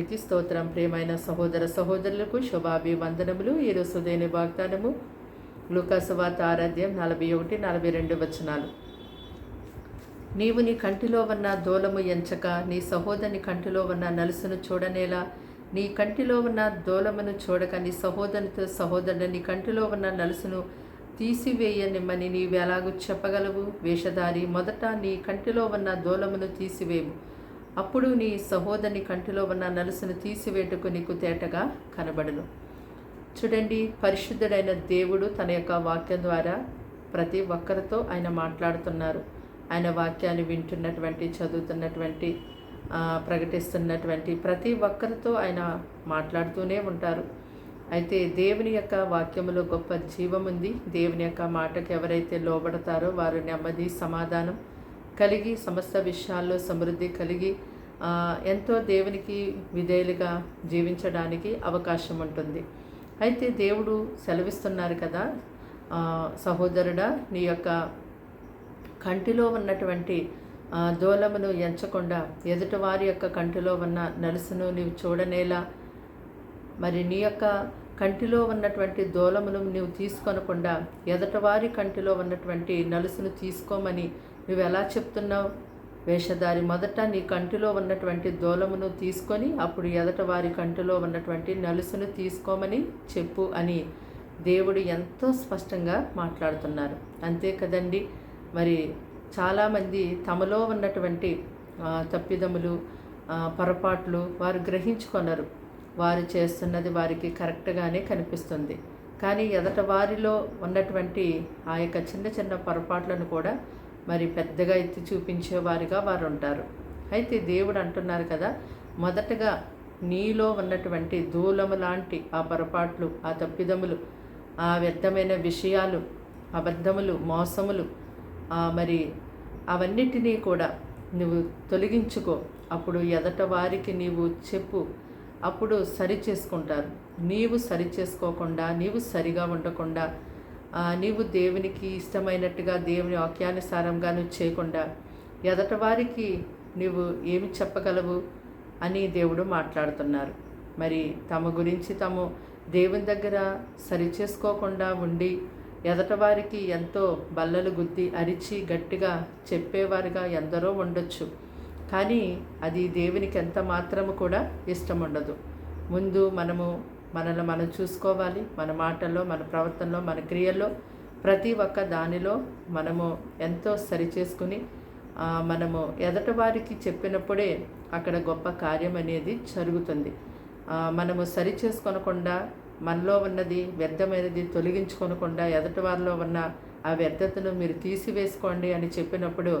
నీతి స్తోత్రం ప్రియమైన సహోదర సహోదరులకు శుభాభివందనములు. ఈరోజు ఉదయని వాగ్దానము లుకాసువాత ఆరాధ్యం నలభై ఒకటి నలభై రెండు వచనాలు. నీవు నీ కంటిలో ఉన్న దూలము ఎంచక నీ సహోదరుని కంటిలో ఉన్న నలుసును చూడనేలా నీ కంటిలో ఉన్న దూలమును చూడక నీ సహోదరునితో సహోదరుడు నీ కంటిలో ఉన్న నలుసును తీసివేయనిమ్మని నీవు ఎలాగూ చెప్పగలవు? వేషధారి మొదట నీ కంటిలో ఉన్న దూలమును తీసివేయము అప్పుడు నీ సహోదరుని కంటిలో ఉన్న నలుసును తీసివేటుకు నీకు తేటగా కనబడును. చూడండి పరిశుద్ధుడైన దేవుడు తన యొక్క వాక్యం ద్వారా ప్రతి ఒక్కరితో ఆయన మాట్లాడుతున్నారు. ఆయన వాక్యాన్ని వింటున్నటువంటి చదువుతున్నటువంటి ప్రకటిస్తున్నటువంటి ప్రతి ఒక్కరితో ఆయన మాట్లాడుతూనే ఉంటారు. అయితే దేవుని యొక్క వాక్యములో గొప్ప జీవం ఉంది. దేవుని యొక్క మాటకు ఎవరైతే లోబడతారో వారు నెమ్మది సమాధానం కలిగి సమస్త విషయాల్లో సమృద్ధి కలిగి ఎంతో దేవునికి విధేయులుగా జీవించడానికి అవకాశం ఉంటుంది. అయితే దేవుడు సెలవిస్తున్నారు కదా సహోదరుడా నీ యొక్క కంటిలో ఉన్నటువంటి దూలమును ఎంచకుండా ఎదుటివారి యొక్క కంటిలో ఉన్న నలుసును నీవు చూడనేలా మరి నీ యొక్క కంటిలో ఉన్నటువంటి దూలమును నీవు తీసుకొనకుండా ఎదటవారి కంటిలో ఉన్నటువంటి నలుసును తీసుకోమని నువ్వు ఎలా చెప్తున్నావు? వేషధారి మొదట నీ కంటిలో ఉన్నటువంటి దూలమును తీసుకొని అప్పుడు ఎదట వారి కంటిలో ఉన్నటువంటి నలుసును తీసుకోమని చెప్పు అని దేవుడు ఎంతో స్పష్టంగా మాట్లాడుతున్నారు. అంతే కదండి. మరి చాలామంది తమలో ఉన్నటువంటి తప్పిదములు పొరపాట్లు వారు గ్రహించుకొనరు. వారు చేస్తున్నది వారికి కరెక్ట్గానే కనిపిస్తుంది. కానీ ఎదట వారిలో ఉన్నటువంటి ఆ యొక్క చిన్న చిన్న పొరపాట్లను కూడా మరి పెద్దగా ఎత్తి చూపించేవారుగా వారు ఉంటారు అయితే దేవుడు అంటున్నారు కదా మొదటగా నీలో ఉన్నటువంటి దూలము లాంటి ఆ పొరపాట్లు ఆ తప్పిదములు ఆ వ్యర్థమైన విషయాలు అబద్ధములు మోసములు మరి అవన్నిటినీ కూడా నువ్వు తొలగించుకో. అప్పుడు ఎదట వారికి నీవు చెప్పు. అప్పుడు సరి చేసుకుంటారు. నీవు సరి చేసుకోకుండా నీవు సరిగా ఉండకుండా నీవు దేవునికి ఇష్టమైనట్టుగా దేవుని వాక్యానుసారంగా నువ్వు చేయకుండా ఎదట వారికి నీవు ఏమి చెప్పగలవు అని దేవుడు మాట్లాడుతున్నారు. మరి తమ గురించి తాము దేవుని దగ్గర సరి చేసుకోకుండా ఉండి ఎదట వారికి ఎంతో బల్లలు గుద్ది అరిచి గట్టిగా చెప్పేవారుగా ఎందరో ఉండొచ్చు. కానీ అది దేవునికి ఎంత మాత్రము కూడా ఇష్టం ఉండదు ముందు మనము మనల్ని మనం చూసుకోవాలి మన మాటల్లో మన ప్రవర్తనలో మన క్రియల్లో ప్రతి ఒక్క దానిలో మనము ఎంతో సరిచేసుకుని మనము ఎదట వారికి చెప్పినప్పుడే అక్కడ గొప్ప కార్యం అనేది జరుగుతుంది. మనము సరి చేసుకొనకుండా మనలో ఉన్నది వ్యర్థమైనది తొలగించుకొనకుండా ఎదటి వారిలో ఉన్న ఆ వ్యర్థతను మీరు తీసివేసుకోండి అని చెప్పినప్పుడు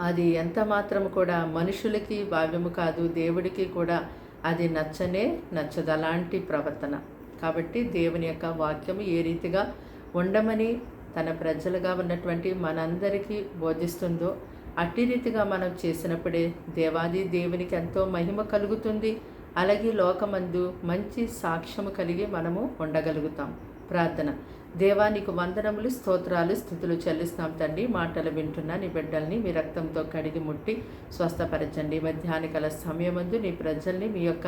అది ఎంత మాత్రం కూడా మనుషులకి భావ్యము కాదు దేవుడికి కూడా అది నచ్చనే నచ్చదు. అలాంటి ప్రవర్తన. కాబట్టి దేవుని యొక్క వాక్యము ఏ రీతిగా ఉండమని తన ప్రజలుగా ఉన్నటువంటి మనందరికీ బోధిస్తుందో అట్టి రీతిగా మనం చేసినప్పుడే దేవాది దేవునికి ఎంతో మహిమ కలుగుతుంది. అలాగే లోకమందు మంచి సాక్ష్యము కలిగి మనము ఉండగలుగుతాం. ప్రార్థన. దేవా నీకు వందనములు స్తోత్రాలు స్థుతులు చెల్లిస్తాం తండ్రి. మాటలు వింటున్న నీ బిడ్డల్ని మీ రక్తంతో కడిగి ముట్టి స్వస్థపరచండి. మధ్యాహ్న కల సమయమందు నీ ప్రజల్ని మీ యొక్క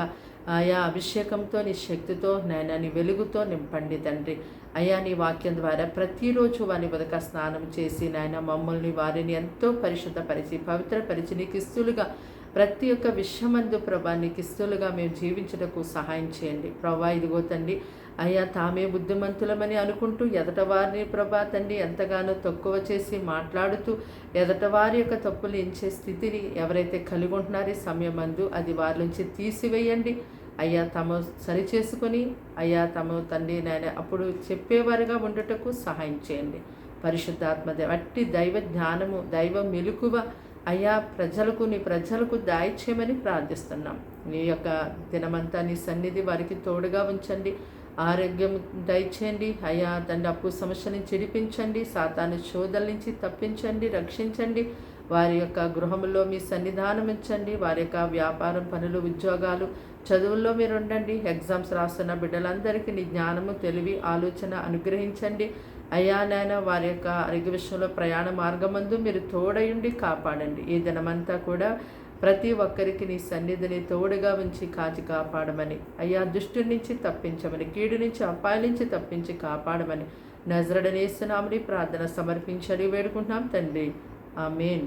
ఆయా అభిషేకంతో నీ శక్తితో నాయన నీ వెలుగుతో నింపండి తండ్రి. అయ్యా నీ వాక్యం ద్వారా ప్రతిరోజు వారి ఉదక స్నానం చేసి నాయన మమ్మల్ని వారిని ఎంతో పరిశుద్ధపరిచి పవిత్రపరిచి నీకు ఇస్తులుగా ప్రతి ఒక్క విషయమందు ప్రభా నీకు ఇస్తులుగా మేము జీవించటకు సహాయం చేయండి. ప్రభా ఇదిగో తండ్రి అయ్యా తామే బుద్ధిమంతులమని అనుకుంటూ ఎదట వారిని ప్రభా తండ్రి ఎంతగానో తక్కువ చేసి మాట్లాడుతూ ఎదట వారి యొక్క తప్పులు ఎంచే స్థితిని ఎవరైతే కలిగి ఉంటున్నారో సమయం సమయమందు అది వారి నుంచి తీసివేయండి. అయ్యా తమ సరి చేసుకొని అయ్యా తమ తండ్రి నాయన అప్పుడు చెప్పేవారుగా ఉండటకు సహాయం చేయండి. పరిశుద్ధాత్మ వట్టి అట్టి దైవ జ్ఞానము దైవ మెలకువ అయ్యా ప్రజలకు నీ ప్రజలకు దాయిచ్చేయమని ప్రార్థిస్తున్నాం. నీ యొక్క దినమంతా నీ సన్నిధి వారికి తోడుగా ఉంచండి. ఆరోగ్యం దయచేయండి. అయ్యా తండ్రి అప్పు సమస్యని చిడిపించండి సాతాను శోధల నుంచి తప్పించండి రక్షించండి. వారి యొక్క గృహంలో మీ సన్నిధానం ఉంచండి. వారి యొక్క వ్యాపారం పనులు ఉద్యోగాలు చదువుల్లో మీరు ఉండండి. ఎగ్జామ్స్ రాస్తున్న బిడ్డలందరికీ నీ జ్ఞానము తెలివి ఆలోచన అనుగ్రహించండి. అయ్యా నాయన వారి యొక్క ఆరోగ్య విషయంలో ప్రయాణ మార్గమందు మీరు తోడయుండి కాపాడండి. ఈ దినమంతా కూడా ప్రతి ఒక్కరికి నీ సన్నిధిని తోడుగా ఉంచి కాచి కాపాడమని. అయ్యా దుష్టు నుంచి తప్పించమని కీడు నుంచి అపాయం నుంచి తప్పించి కాపాడమని. నజరడనేస్తున్నామని ప్రార్థన సమర్పించని వేడుకుంటున్నాం తండ్రి. ఆమెన్.